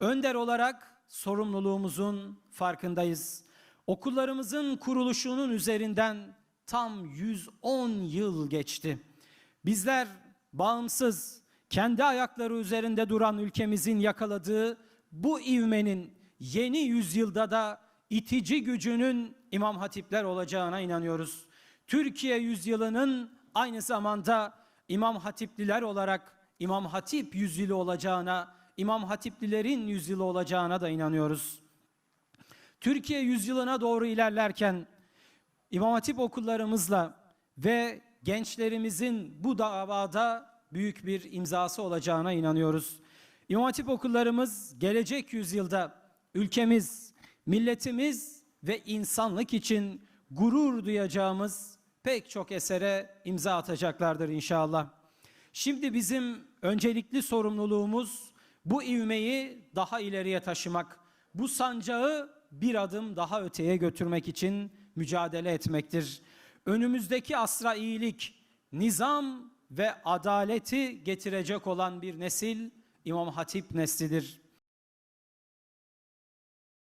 Önder olarak sorumluluğumuzun farkındayız. Okullarımızın kuruluşunun üzerinden tam 110 yıl geçti. Bizler bağımsız, kendi ayakları üzerinde duran ülkemizin yakaladığı bu ivmenin yeni yüzyılda da itici gücünün İmam Hatipler olacağına inanıyoruz. Türkiye yüzyılının aynı zamanda İmam Hatipliler olarak İmam Hatip yüzyılı olacağına, İmam Hatiplilerin yüzyılı olacağına da inanıyoruz. Türkiye yüzyılına doğru ilerlerken İmam Hatip okullarımızla ve gençlerimizin bu davada büyük bir imzası olacağına inanıyoruz. İmam Hatip okullarımız gelecek yüzyılda ülkemiz, milletimiz ve insanlık için gurur duyacağımız pek çok esere imza atacaklardır inşallah. Şimdi bizim öncelikli sorumluluğumuz bu ivmeyi daha ileriye taşımak, bu sancağı bir adım daha öteye götürmek için mücadele etmektir. Önümüzdeki asra iyilik, nizam ve adaleti getirecek olan bir nesil İmam Hatip neslidir.